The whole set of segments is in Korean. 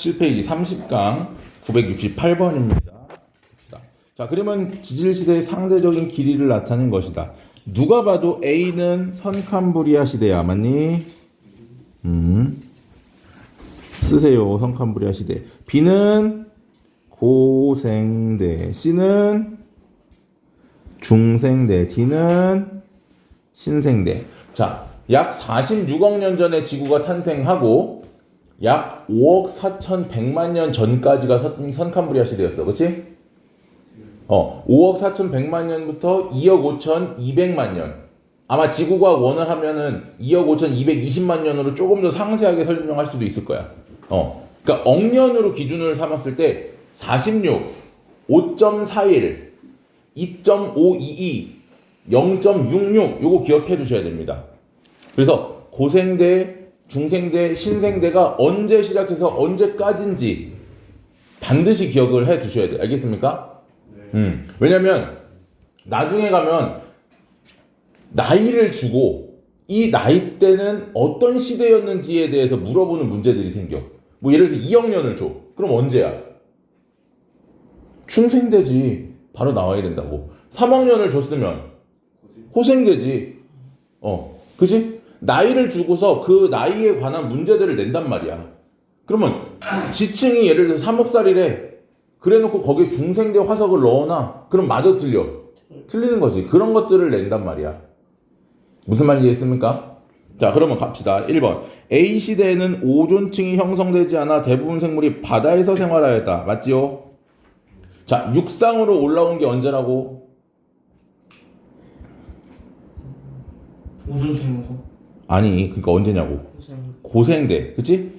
7페이지 30강 968번입니다. 자, 그러면 지질시대의 상대적인 길이를 나타낸 것이다. 누가 봐도 A는 선캄브리아 시대야, 맞니? 음. 쓰세요, 선캄브리아 시대. B는 고생대, C는 중생대, D는 신생대. 자, 약 46억 년 전에 지구가 탄생하고 약 5억 4,100만 년 전까지가 선, 선캄브리아 시대였어. 그치? 어, 5억 4,100만 년부터 2억 5,200만 년. 아마 지구가 원을 하면은 2억 5,220만 년으로 조금 더 상세하게 설명할 수도 있을 거야. 어. 그러니까 억년으로 기준을 삼았을 때 46, 5.41, 2.522, 0.66 요거 기억해 두셔야 됩니다. 그래서 고생대, 중생대, 신생대가 언제 시작해서 언제까지인지 반드시 기억을 해 두셔야 돼요. 알겠습니까? 음. 왜냐면 나중에 가면 나이를 주고 이 나이 때는 어떤 시대였는지에 대해서 물어보는 문제들이 생겨. 뭐 예를 들어서 2억 년을 줘. 그럼 언제야? 충생되지. 바로 나와야 된다고. 3억 년을 줬으면 호생되지. 어. 그지? 나이를 주고서 그 나이에 관한 문제들을 낸단 말이야. 그러면 지층이 예를 들어서 3억 살이래. 그래 놓고 거기에 중생대 화석을 넣어놔. 그럼 마저 틀려. 틀리는 거지. 그런 것들을 낸단 말이야. 무슨 말인지 이해했습니까? 자, 그러면 갑시다. 1번. A 시대에는 오존층이 형성되지 않아 대부분 생물이 바다에서 생활하였다. 맞지요? 자, 육상으로 올라온 게 언제라고? 오존 중에서 아니, 그러니까 언제냐고. 고생 고생대. 그치?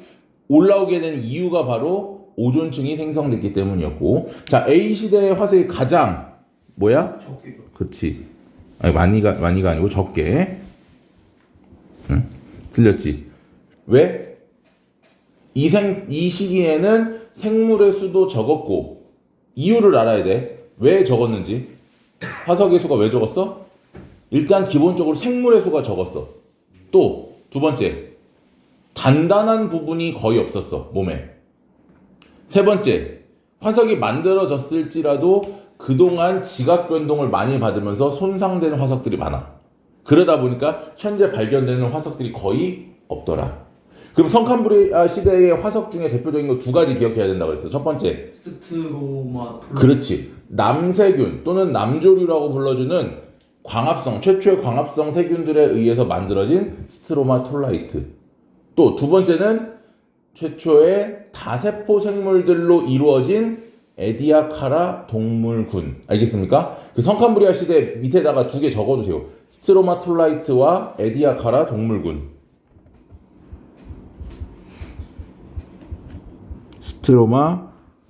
올라오게 된 이유가 바로 오존층이 생성됐기 때문이었고. 자, A 시대의 화석이 가장 뭐야? 적기가 그렇지. 아니 많이가 많이가 아니고 적게. 응? 틀렸지. 왜? 이 생 이 시기에는 생물의 수도 적었고 이유를 알아야 돼. 왜 적었는지. 화석의 수가 왜 적었어? 일단 기본적으로 생물의 수가 적었어. 또 두 번째 단단한 부분이 거의 없었어 몸에. 세 번째 화석이 만들어졌을지라도 그동안 지각 변동을 많이 받으면서 손상되는 화석들이 많아. 그러다 보니까 현재 발견되는 화석들이 거의 없더라. 그럼 성캄브리아 시대의 화석 중에 대표적인 거 두 가지 기억해야 된다고 그랬어. 첫 번째, 스트로마 톨 그렇지. 남세균 또는 남조류라고 불러주는 광합성, 최초의 광합성 세균들에 의해서 만들어진 스트로마톨라이트. 또 두 번째는 최초의 다세포 생물들로 이루어진 에디아카라 동물군. 알겠습니까? 그 성캄브리아 시대 밑에다가 두 개 적어주세요. 스트로마톨라이트와 에디아카라 동물군.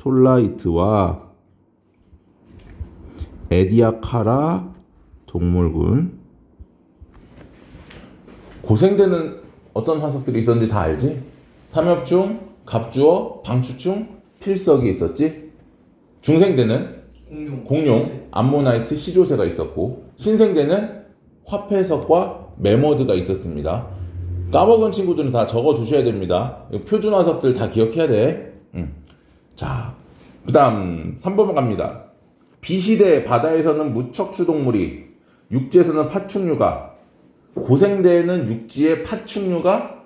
스트로마톨라이트와 에디아카라 동물군. 고생되는 어떤 화석들이 있었는지 다 알지? 삼엽충, 갑주어, 방추충, 필석이 있었지? 중생대는 공룡 공룡, 암모나이트, 시조새가 있었고 신생대는 화폐석과 메모드가 있었습니다. 까먹은 친구들은 다 적어 두셔야 됩니다. 표준 화석들 다 기억해야 돼. 음. 자, 그다음 3번 갑니다. 비시대 바다에서는 무척추 동물이, 육지에서는 파충류가, 고생대에는 육지에 파충류가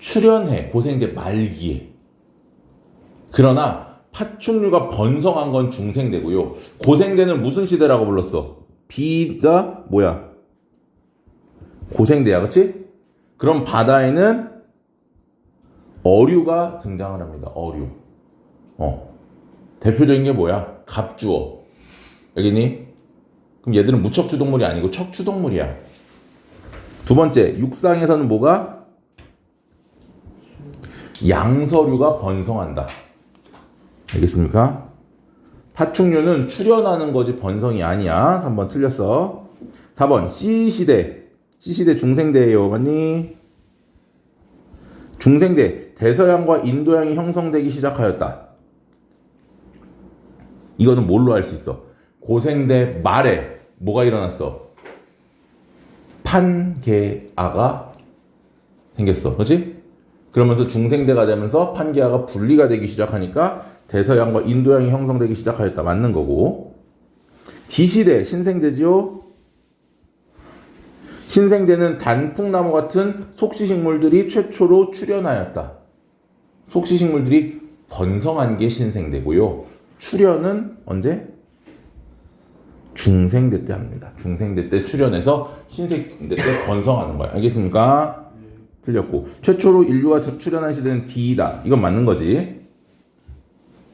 출현해. 고생대 말기에. 그러나 파충류가 번성한 건 중생대고요. 고생대는 무슨 시대라고 불렀어? 비가 뭐야? 고생대야, 그치? 그럼 바다에는 어류가 등장을 합니다. 어류. 어. 대표적인 게 뭐야? 갑주어. 여기니? 그럼 얘들은 무척추 동물이 아니고 척추 동물이야. 두 번째, 육상에서는 뭐가? 양서류가 번성한다. 알겠습니까? 파충류는 출현하는 거지 번성이 아니야. 3번 틀렸어. 4번 C시대. C시대 중생대예요. 맞니? 중생대. 대서양과 인도양이 형성되기 시작하였다. 이거는 뭘로 알 수 있어? 고생대 말에 뭐가 일어났어? 판개아가 생겼어. 그렇지? 그 그러면서 중생대가 되면서 판기하가 분리가 되기 시작하니까 대서양과 인도양이 형성되기 시작하였다. 맞는 거고. D시대 신생대지요. 신생대는 단풍나무 같은 속시식물들이 최초로 출현하였다. 속시식물들이 번성한 게 신생대고요. 출현은 언제? 중생대 때 합니다. 중생대 때 출현해서 신생대 때 번성하는 거야. 알겠습니까? 틀렸고 최초로 인류가 저- 출현한 시대는 D다. 이건 맞는 거지.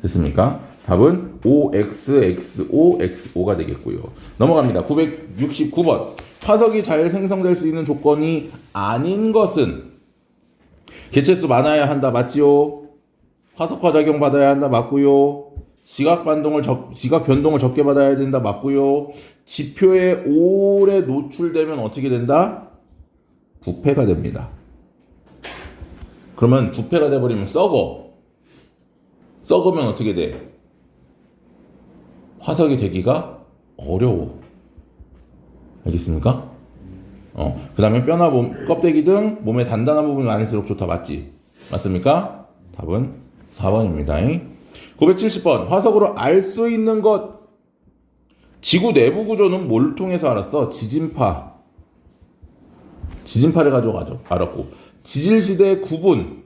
됐습니까? 답은 OXXOXO가 되겠고요. 넘어갑니다. 969번. 화석이 잘 생성될 수 있는 조건이 아닌 것은 개체수 많아야 한다. 맞지요? 화석화 작용 받아야 한다. 맞고요. 지각 반동을 적, 지각 변동을 적게 받아야 된다. 맞고요. 지표에 오래 노출되면 어떻게 된다? 부패가 됩니다. 그러면 부패가 돼 버리면 썩어. 썩으면 어떻게 돼? 화석이 되기가 어려워. 알겠습니까? 어. 그 다음에 뼈나 몸, 껍데기 등 몸의 단단한 부분이 많을수록 좋다. 맞지? 맞습니까? 답은 4번입니다. 970번. 화석으로 알 수 있는 것. 지구 내부 구조는 뭘 통해서 알았어? 지진파. 지진파를 가져가죠. 알았고. 지질시대 구분.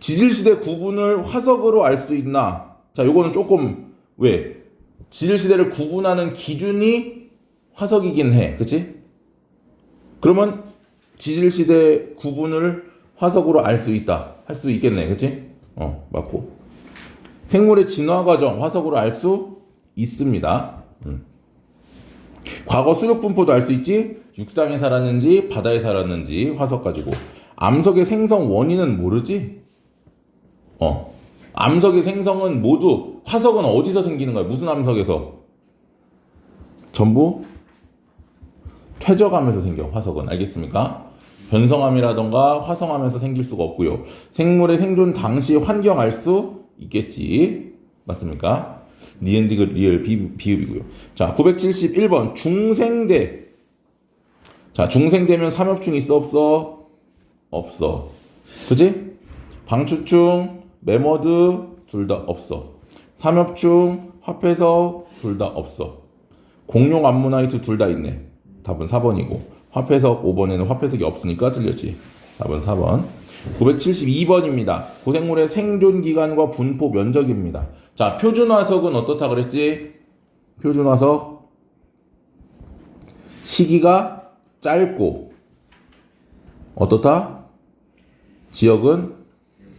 지질시대 구분을 화석으로 알 수 있나? 자, 요거는 조금 왜? 지질시대를 구분하는 기준이 화석이긴 해. 그치? 그러면 지질시대 구분을 화석으로 알 수 있다. 할 수 있겠네. 그치? 어, 맞고. 생물의 진화 과정 화석으로 알 수 있습니다. 음. 과거 수력 분포도 알 수 있지? 육상에 살았는지 바다에 살았는지 화석 가지고. 암석의 생성 원인은 모르지? 어. 암석의 생성은 모두 화석은 어디서 생기는 거야? 무슨 암석에서? 전부 퇴적암에서 생겨 화석은 알겠습니까? 변성암이라던가 화성암에서 생길 수가 없고요. 생물의 생존 당시 환경 알 수 있겠지. 맞습니까? 니은디그 리얼 비, 비읍이고요. 자, 971번 중생대. 자, 중생대면 삼엽충 있어 없어? 없어. 그지? 방추충, 메머드 둘 다 없어. 삼엽충, 화폐석 둘다 없어. 공룡 암모나이트 둘 다 있네. 답은 4번이고 화폐석 5번에는 화폐석이 없으니까 틀렸지. 답은 4번. 972번입니다. 고생물의 생존 기간과 분포 면적입니다. 자, 표준화석은 어떻다 그랬지? 표준화석 시기가 짧고 어떻다? 지역은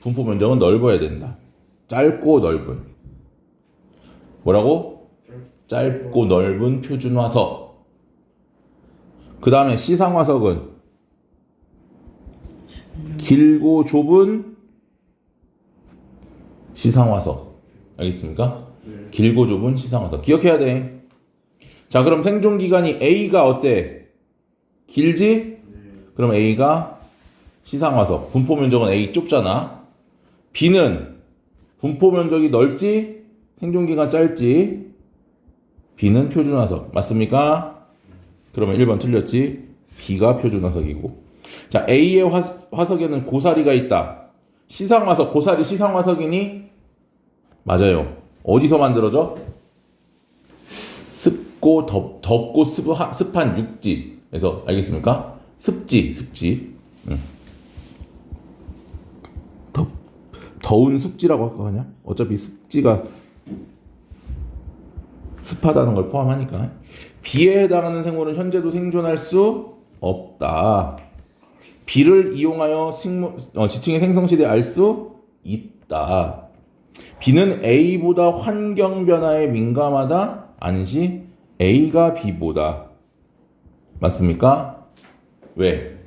분포 면적은 넓어야 된다. 짧고 넓은. 뭐라고? 짧고 넓은 표준화석. 그 다음에 시상화석은 길고 좁은 시상화석. 알겠습니까? 길고 좁은 시상화석. 기억해야 돼. 자, 그럼 생존 기간이 A가 어때? 길지? 그럼 A가 시상화석. 분포 면적은 A 좁잖아. B는 분포 면적이 넓지? 생존 기간 짧지? B는 표준화석. 맞습니까? 그러면 1번 틀렸지? B가 표준화석이고. 자, A의 화, 화석에는 고사리가 있다. 시상화석, 고사리 시상화석이니? 맞아요. 어디서 만들어져? 습고, 덥, 덥고 습, 습한 육지에서, 알겠습니까? 습지, 습지. 응. 덥, 더운 습지라고 할까, 그냥? 어차피 습지가 습하다는 걸 포함하니까. 비에 해당하는 생물은 현재도 생존할 수 없다. 비를 이용하여 식물, 어, 지층의 생성 시대 알 수 있다. B는 A보다 환경 변화에 민감하다. 아니지. A가 B보다 맞습니까? 왜?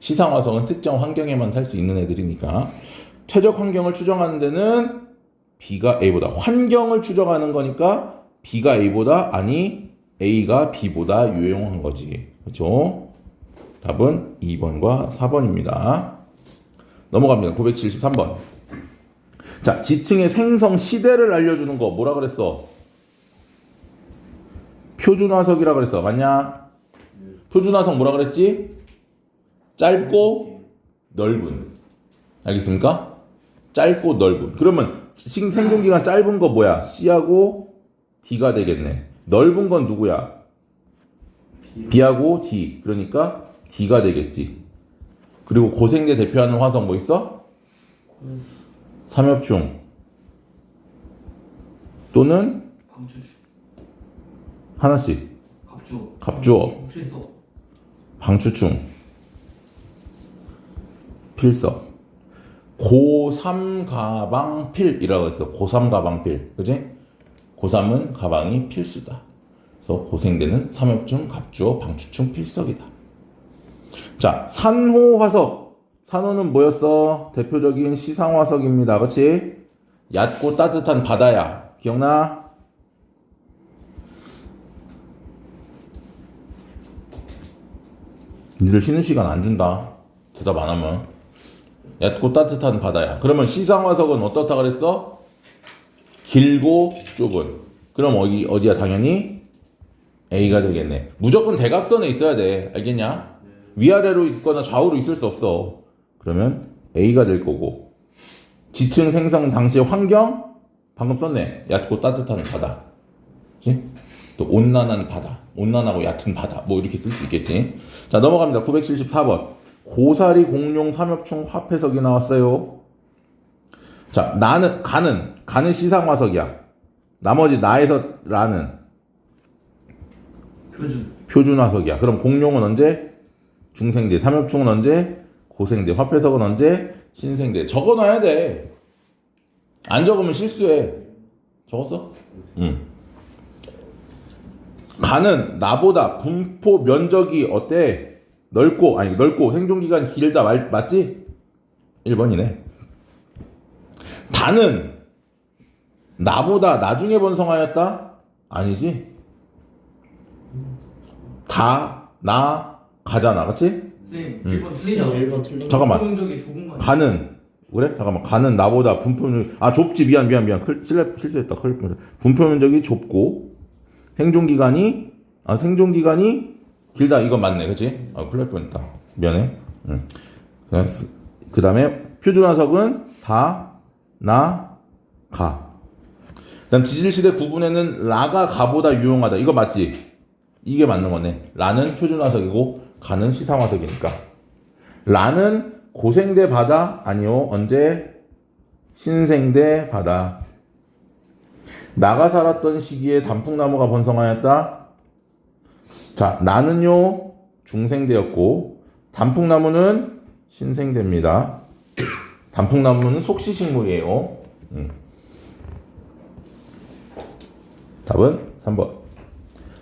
시상화성은 특정 환경에만 살 수 있는 애들이니까 최적 환경을 추정하는 데는 B가 A보다 환경을 추정하는 거니까 B가 A보다 아니 A가 B보다 유용한 거지. 그렇죠? 답은 2번과 4번입니다. 넘어갑니다. 973번. 자, 지층의 생성 시대를 알려주는 거 뭐라 그랬어? 표준화석이라 그랬어. 맞냐? 표준화석 뭐라 그랬지? 짧고 넓은. 알겠습니까? 짧고 넓은. 그러면 식- 생존 기간 짧은 거 뭐야? C하고 D가 되겠네. 넓은 건 누구야? B하고 D. 그러니까 D가 되겠지. 그리고 고생대 대표하는 화석 뭐 있어? 삼엽충. 또는 방추주 하나씩. 갑주 갑주어. 필석 방추충. 필석 고3 가방 필이라고 했어. 고3 가방 필. 그지? 고3은 가방이 필수다. 그래서 고생대는 삼엽충 갑주어 방추충 필석이다 자 산호 화석 산호는 뭐였어? 대표적인 시상 화석입니다 그치? 얕고 따뜻한 바다야 기억나? 니들 쉬는 시간 안 준다. 대답 안 하면. 얕고 따뜻한 바다야. 그러면 시상화석은 어떻다 그랬어? 길고 좁은. 그럼 어디, 어디야? 당연히 A가 되겠네. 무조건 대각선에 있어야 돼. 알겠냐? 위아래로 있거나 좌우로 있을 수 없어. 그러면 A가 될 거고. 지층 생성 당시의 환경? 방금 썼네. 얕고 따뜻한 바다. 그치? 또 온난한 바다, 온난하고 얕은 바다, 뭐 이렇게 쓸 수 있겠지. 자 넘어갑니다. 974번 고사리 공룡 삼엽충 화폐석이 나왔어요. 자 나는 가는 가는 시상화석이야. 나머지 나에서 라는 표준 표준화석이야. 그럼 공룡은 언제? 중생대, 삼엽충은 언제? 고생대, 화폐석은 언제? 신생대. 적어놔야 돼. 안 적으면 실수해. 적었어? 응. 가는 나보다 분포 면적이 어때? 넓고 아니 넓고 생존 기간이 길다 말, 맞지? 1번이네. 다는 나보다 나중에 번성하였다? 아니지? 다, 나, 가잖아. 그치? 선생님 음. 1번 틀리잖아 1번 틀린 잠깐만. 좁은 거? 가는 그래? 잠깐만 가는 나보다 분포 면적 아 좁지 미안 미안 미안 클, 실례, 실수했다 클, 분포 면적이 좁고 생존 기간이 아 생존 기간이 길다 이건 맞네 그치? 아 큰일 날 뻔했다 미안해 응. 그 다음에 표준화석은 다, 나, 가 그다음 지질시대 구분에는 라가 가보다 유용하다 이거 맞지? 이게 맞는 거네 라는 표준화석이고 가는 시상화석이니까. 라는 고생대 바다 아니요 언제? 신생대 바다. 나가 살았던 시기에 단풍나무가 번성하였다? 자 나는요 중생대였고 단풍나무는 신생대입니다. 단풍나무는 속시식물이에요. 음. 답은 3번.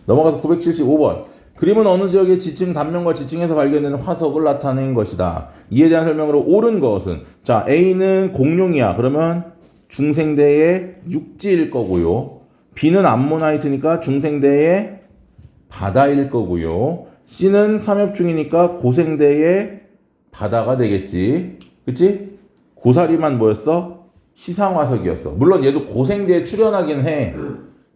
넘어가서 975번 그림은 어느 지역의 지층 단면과 지층에서 발견되는 화석을 나타낸 것이다. 이에 대한 설명으로 옳은 것은 자 A는 공룡이야. 그러면 중생대의 육지일 거고요. B는 암모나이트니까 중생대의 바다일 거고요. C는 삼엽중이니까 고생대의 바다가 되겠지. 그치? 고사리만 뭐였어? 시상화석이었어. 물론 얘도 고생대에 출연하긴 해.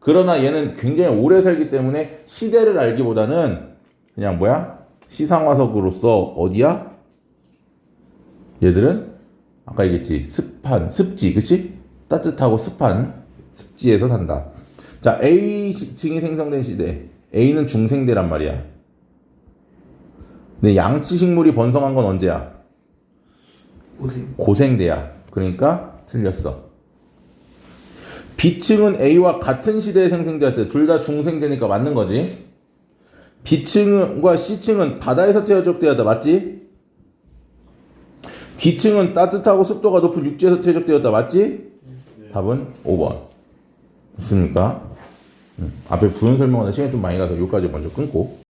그러나 얘는 굉장히 오래 살기 때문에 시대를 알기보다는 그냥 뭐야? 시상화석으로서 어디야? 얘들은 아까 얘기했지 습한 습지 그치? 따뜻하고 습한 습지에서 산다. 자 A층이 생성된 시대 A는 중생대란 말이야. 근데 양치 식물이 번성한 건 언제야? 고생 고생대야. 그러니까 틀렸어. B층은 A와 같은 시대에 생성되었대. 둘 다 중생대니까 맞는 거지. B층과 C층은 바다에서 퇴적되었다. 맞지? D층은 따뜻하고 습도가 높은 육지에서 퇴적되었다. 맞지? 답은 5번. 됐습니까? 음, 앞에 부연 설명하는 시간이 좀 많이 가서 여기까지 먼저 끊고.